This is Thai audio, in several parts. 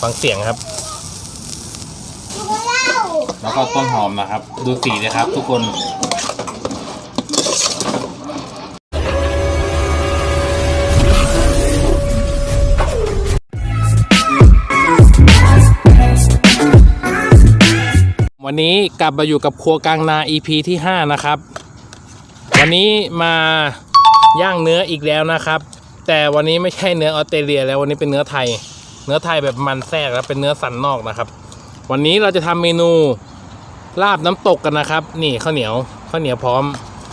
ฟังเสียงครับ แล้วก็ต้นหอมนะครับ ดูสีนะครับ ทุกคนวันนี้กลับมาอยู่กับครัวกลางนา EP ที่ 5 นะครับ วันนี้มาย่างเนื้ออีกแล้วนะครับ แต่วันนี้ไม่ใช่เนื้อออสเตรเลียแล้ววันนี้เป็นเนื้อไทยเนื้อไทยแบบมันแทรกแล้วเป็นเนื้อสันนอกนะครับ วันนี้เราจะทำเมนูลาบน้ำตกกันนะครับ นี่ข้าวเหนียวข้าวเหนียวพร้อม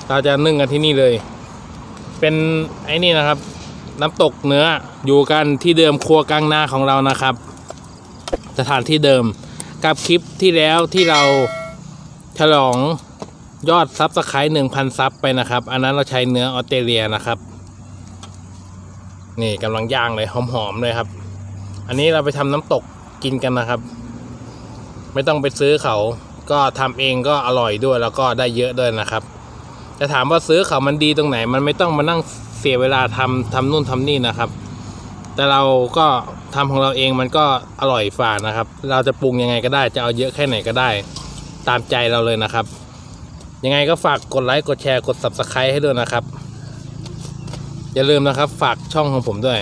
เราจะนึ่งกันที่นี่เลย เป็นไอ้นี่นะครับ น้ำตกเนื้ออยู่กันที่เดิมครัวกลางนาของเรานะครับ สถานที่เดิมกับคลิปที่แล้วที่เราฉลองยอดซับสไครต์หนึ่งพันซับไปนะครับ อันนั้นเราใช้เนื้อออสเตรเลียนะครับ นี่กำลังย่างเลยหอมๆเลยครับ อันนี้เราไปทำน้ำตกกินกันนะครับ ไม่ต้องไปซื้อเขา ก็ทำเองก็อร่อยด้วยแล้วก็ได้เยอะด้วยนะครับ จะถามว่าซื้อเขามันดีตรงไหน มันไม่ต้องมานั่งเสียเวลาทำทำนู่นทำนี่นะครับ แต่เราก็ทำของเราเองมันก็อร่อยฝ่านะครับ เราจะปรุงยังไงก็ได้ จะเอาเยอะแค่ไหนก็ได้ ตามใจเราเลยนะครับ ยังไงก็ฝากกดไลค์กดแชร์กด subscribe ให้ด้วยนะครับ อย่าลืมนะครับ ฝากช่องของผมด้วย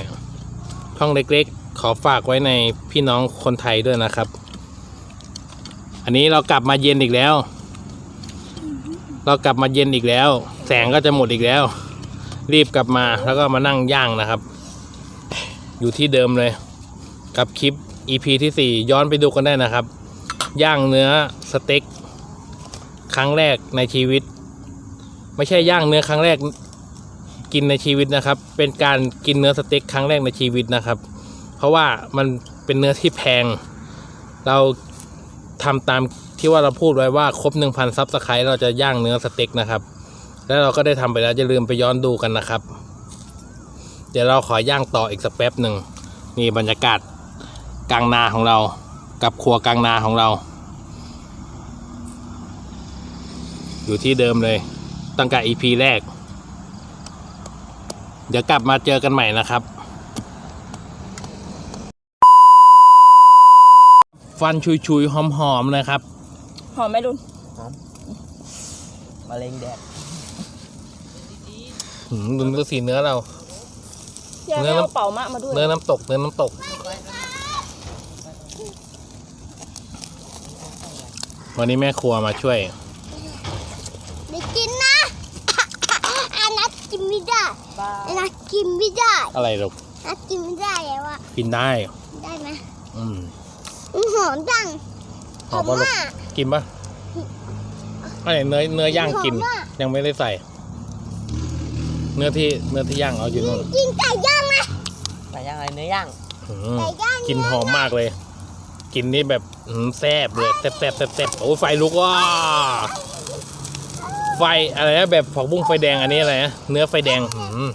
ช่องเล็กๆ ขอฝากไว้ในพี่น้องคนไทยด้วยนะครับ อันนี้เรากลับมาเย็นอีกแล้ว เรากลับมาเย็นอีกแล้ว แสงก็จะหมดอีกแล้ว รีบกลับมาแล้วก็มานั่งย่างนะครับ อยู่ที่เดิมเลย กับคลิป EP ที่ 4 ย้อนไปดูกันได้นะครับ ย่างเนื้อสเต็กครั้งแรกในชีวิต ไม่ใช่ย่างเนื้อครั้งแรกกินในชีวิตนะครับ เป็นการกินเนื้อสเต็กครั้งแรกในชีวิตนะครับ เพราะว่ามันเป็นเนื้อที่แพง เราทำตามที่ว่าเราพูดไว้ว่าครบ1,000ซับสไครต์เราจะย่างเนื้อสเต็กนะครับ แล้วเราก็ได้ทำไปแล้วอย่าลืมไปย้อนดูกันนะครับ เดี๋ยวเราขอย่างต่ออีกสักแป๊บหนึ่งนี่บรรยากาศกลางนาของเรากับครัวกลางนาของเรา อยู่ที่เดิมเลย ตั้งแต่ EP แรก เดี๋ยวกลับมาเจอกันใหม่นะครับ ฟันชุยๆ หอมๆนะครับ หอมไหมลุนมะเร็งแดดหืมดูเนื้อสีเนื้อเราอยากเนื้ให้อน้ำ เอาเป่ามะมาด้วยเนื้อน้ำตก เนื้อน้ำตก วันนี้แม่ครัวมาช่วย ไม่กินนะ อันนั้นกินไม่ได้บ้าอันนั้นกินไม่ได้อะไรลูกอันนั้นกินไม่ได้แล้วอะกินได้ ได้ไหมอืมอื้อ หอมจังหอมปะลูกมากกินปะอะไรเนื้อเนื้อย่างกิน หอมมาก ยังไม่ได้ใส่ เนื้อที่เนื้อที่ย่างเอาอยู่นู่นกินไก่ย่างนะไก่ย่างอะไรเนื้อย่างอืมไก่ย่างกลินหอมมากเลย กินนี่แบบอืมแซ่บเลยแซ่บแซ่บแซ่บแซ่บโอ้ไฟลุกว้าไฟอะไรนะแบบผักบุ้งไฟแดงอันนี้อะไรนะเนื้อไฟแดงอืม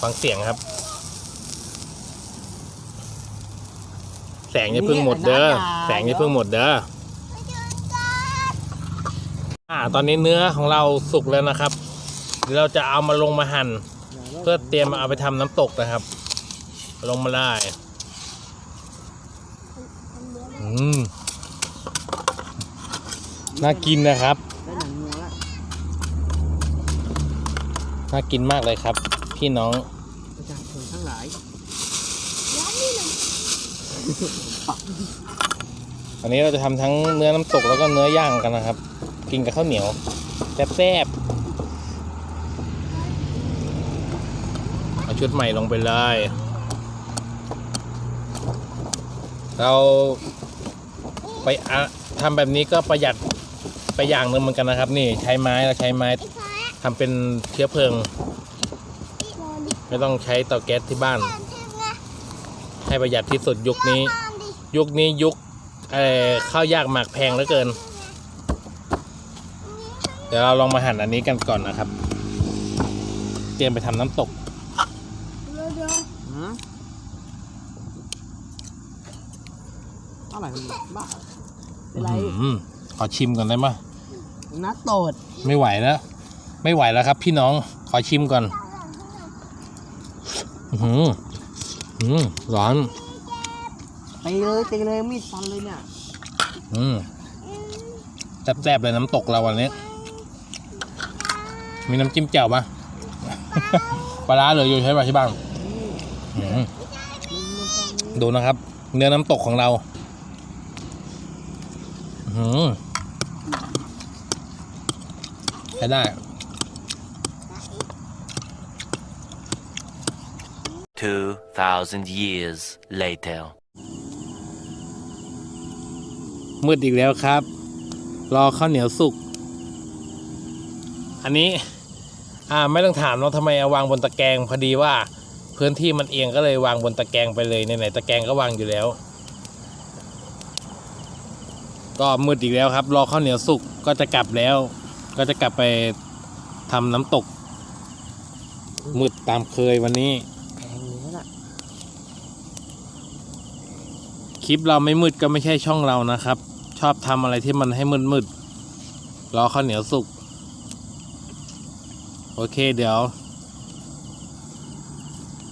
ฟังเสียงครับ แสงอย่าเพิ่งหมดเด้อ แสงอย่าเพิ่งหมดเด้ออ่าตอนนี้เนื้อของเราสุกแล้วนะครับ เดี๋ยวเราจะเอามาลงมาหั่นเพื่อเตรียมเอาไปทำน้ำตกนะครับ ลงมาได้ อืม น่ากินนะครับได้หนังงัวละน่ากินมากเลยครับ พี่น้องประชาชนทั้งหลาย วันนี้เราจะทำทั้งเนื้อน้ำตกแล้วก็เนื้อย่างกันนะครับ กินกับข้าวเหนียวแซ่บๆเอาชุดใหม่ลงไปเลย เราไปอะทำแบบนี้ก็ประหยัดไปอย่างหนึ่งเหมือนกันนะครับ นี่ใช้ไม้เราใช้ไม้ไอ้ฟ้าทำเป็นเชื้อเพลิง ไม่ต้องใช้เตาแก๊สที่บ้าน นอนเถอะนะ ให้ประหยัดที่สุดยุคนี้นอนดิยุคนี้ยุคเอ่อข้าวยากหมากแพงเหลือเกิน เดี๋ยวเราลองมาหั่นอันนี้กันก่อนนะครับ เตรียมไปทำน้ำตกเดี๋ยวเดี๋ยวหืมอะไรบ้าเป็นไรอืมขอชิมก่อนได้ไหมนัดโตดไม่ไหวแล้ว ไม่ไหวแล้วครับ พี่น้องขอชิมก่อน อือหื ออืมร้อนแกตีเลยตีเลยมีดฟันเลยเนี่ยอืมแซ่บๆเลยน้ำตกเราวันนี้ มีน้ำจิ้มแจ่วปะปลาร้าเหลืออยู่ใช่ป่ะที่บ้านอืมดูนะครับ เนื้อน้ำตกของเราอืมใช้ได้ 2,000 years later. มืดอีกแล้วครับ รอข้าวเหนียวสุก อันนี้ อ่าไม่ต้องถามเนาะทำไมเอาวางบนตะแกรงพอดีว่า พื้นที่มันเอียงก็เลยวางบนตะแกรงไปเลยไหนๆตะแกรงก็วางอยู่แล้ว ก็มืดอีกแล้วครับ รอข้าวเหนียวสุกก็จะกลับแล้ว ก็จะกลับไปทำน้ำตกมืดตามเคยวันนี้ แพงเลยน่ะ ค ลิปเราไม่มืดก็ไม่ใช่ช่องเรานะครับ ชอบทำอะไรที่มันให้มืดมืดๆรอข้าวเหนียวสุก โอเคเดี๋ยว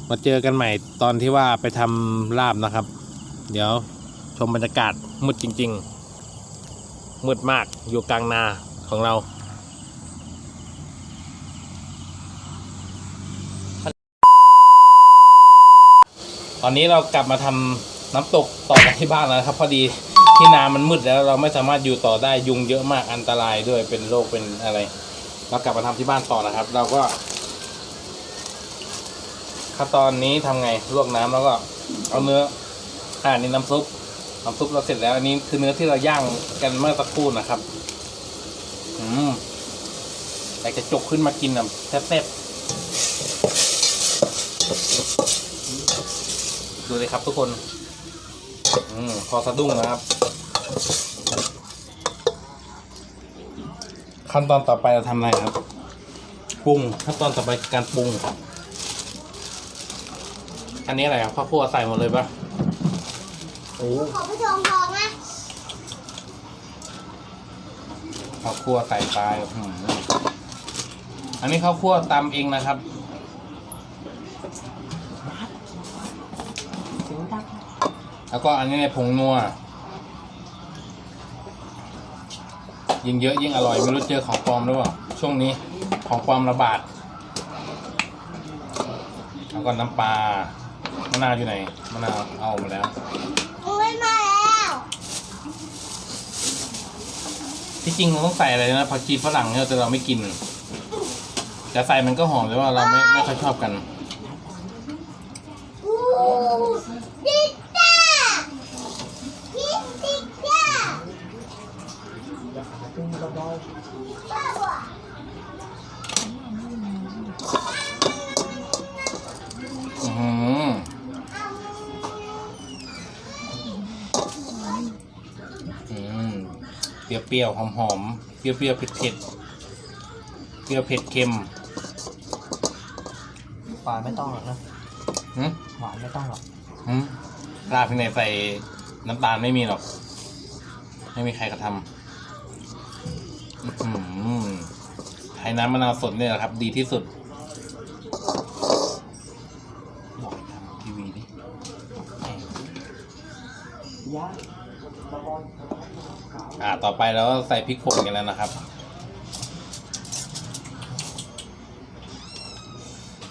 มาเจอกันใหม่ตอนที่ว่าไปทำลาบนะครับ เดี๋ยวชมบรรยากาศมืดจริง ๆ มืดมากอยู่กลางนาของเราตอนนี้เรากลับมาทำ น้ำตกต่อกันที่บ้านแล้วครับ พอดีที่นามันมืดแล้วเราไม่สามารถอยู่ต่อได้ยุงเยอะมากอันตรายด้วยเป็นโรคเป็นอะไรเรากลับมาทำที่บ้านต่อนะครับ เราก็ขั้นตอนนี้ทำไงลวกน้ำแล้วก็เอาเนื้ออ่านี่น้ำซุปน้ำซุปเราเสร็จแล้วอันนี้คือเนื้อที่เราย่างกันเมื่อสักครู่นะครับอืมอยากจะจกขึ้นมากินแบบแซ่บๆดูเลยครับทุกคน อืมพอสะดุ้งนะครับ ขั้นตอนต่อไปเราทำอะไรครับ ปรุงขั้นตอนต่อไปคือการปรุง อันนี้อะไรครับข้าวคั่วใส่หมดเลยปะโอ้ขอผู้ชมทองนะข้าวคั่วใส่ไปอืมอันนี้ข้าวคั่วตำเองนะครับ เสียงดัง แล้วก็อันนี้ในผงนัว ยิ่งเยอะยิ่งอร่อย ไม่รู้เจอของปลอมหรือเปล่า ช่วงนี้ของปลอมระบาด แล้วก็น้ำปลามะนาวอยู่ไหนมะนาวเอามาแล้วไม่มาแล้วที่จริงเราต้องใส่อะไรนะผักชีฝรั่งเนี่ยแต่เราไม่กินจะใส่มันก็หอมแต่ว่าเราไม่ไม่ค่อยชอบกัน เปรี้ยวๆหอมๆเปรี้ยวๆเผ็ดๆเปรี้ยวเผ็ดเค็มหวานไม่ต้องหรอกนะหืมหวานไม่ต้องหรอกหืมลาบที่ไหนใส่น้ำตาลไม่มีหรอก ไม่มีใครกระทำอื้อหือไทยน้ำมะนาวสดเนี่ยแหละครับ ดีที่สุดบอกให้ทำทีวีดิ ยะอ่ อ่า ต่อไปเราก็ใส่พริกป่นกันแล้วนะครับ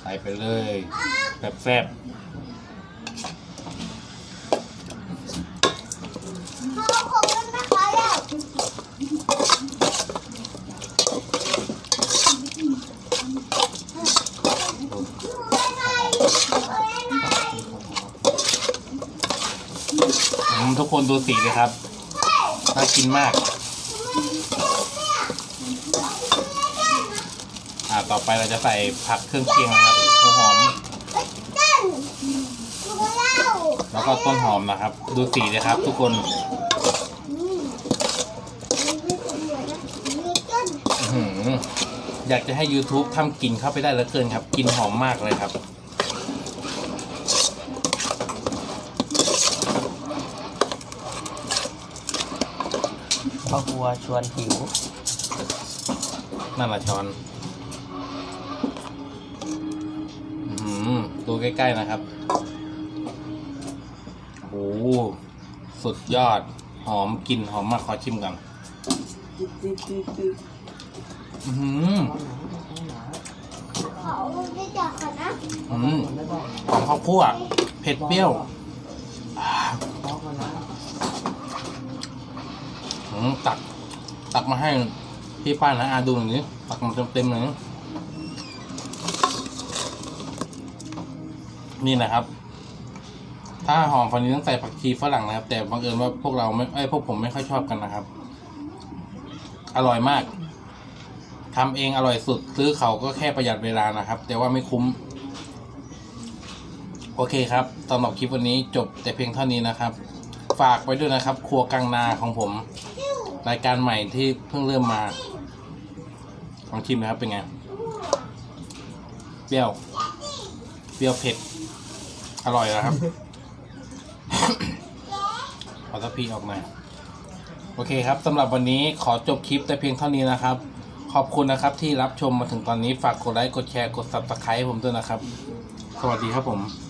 ใส่ไปเลยแบบแซ่บทุกคนดูสีเลยครับ น่ากินมาก อ่าต่อไปเราจะใส่ผักเครื่องเคียงนะครับหัวหอม แล้วก็ต้นหอมนะครับ ดูสีเลยครับ ทุกคนอือนะมีเต้นอื้อหืออยากจะให้ YouTube ทำกลิ่นเข้าไปได้เหลือเกินครับกลิ่นหอมมากเลยครับ พ่อครัวชวนหิว นั่นละช้อนอื้อหือดูใกล้ ๆ นะครับโอ้โหสุดยอด หอมกลิ่นหอมมากขอชิมกันอืมเขาไม่จับกันนะอืมหอมข้าวคั่วเผ็ดเปรี้ยวอ่าอืม ตัก ตักมาให้พี่ป้านะอาดูหน่อยนี้ตักมาเต็มๆเลยนะนี่นะครับ ถ้าหอมฟันนี้ต้องใส่ผักชีฝรั่งนะครับ แต่บังเอิญว่าพวกเราไม่ไอยพวกผมไม่ค่อยชอบกันนะครับ อร่อยมากทำเองอร่อยสุด ซื้อเขาก็แค่ประหยัดเวลานะครับ แต่ว่าไม่คุ้ม โอเคครับสำหรับคลิปวันนี้จบแต่เพียงเท่านี้นะครับ ฝากไว้ด้วยนะครับ ครัวกลางนาของผม รายการใหม่ที่เพิ่งเริ่มมาลองชิมนะครับเป็นไง เปรี้ยว เปรี้ยวเผ็ด อร่อยนะครับ ขอทัพพีออกหน่อยโอเคครับสำหรับวันนี้ขอจบคลิปแต่เพียงเท่านี้นะครับ ขอบคุณนะครับที่รับชมมาถึงตอนนี้ฝากกดไลค์กดแชร์กด subscribe ให้ผมด้วยนะครับ สวัสดีครับผม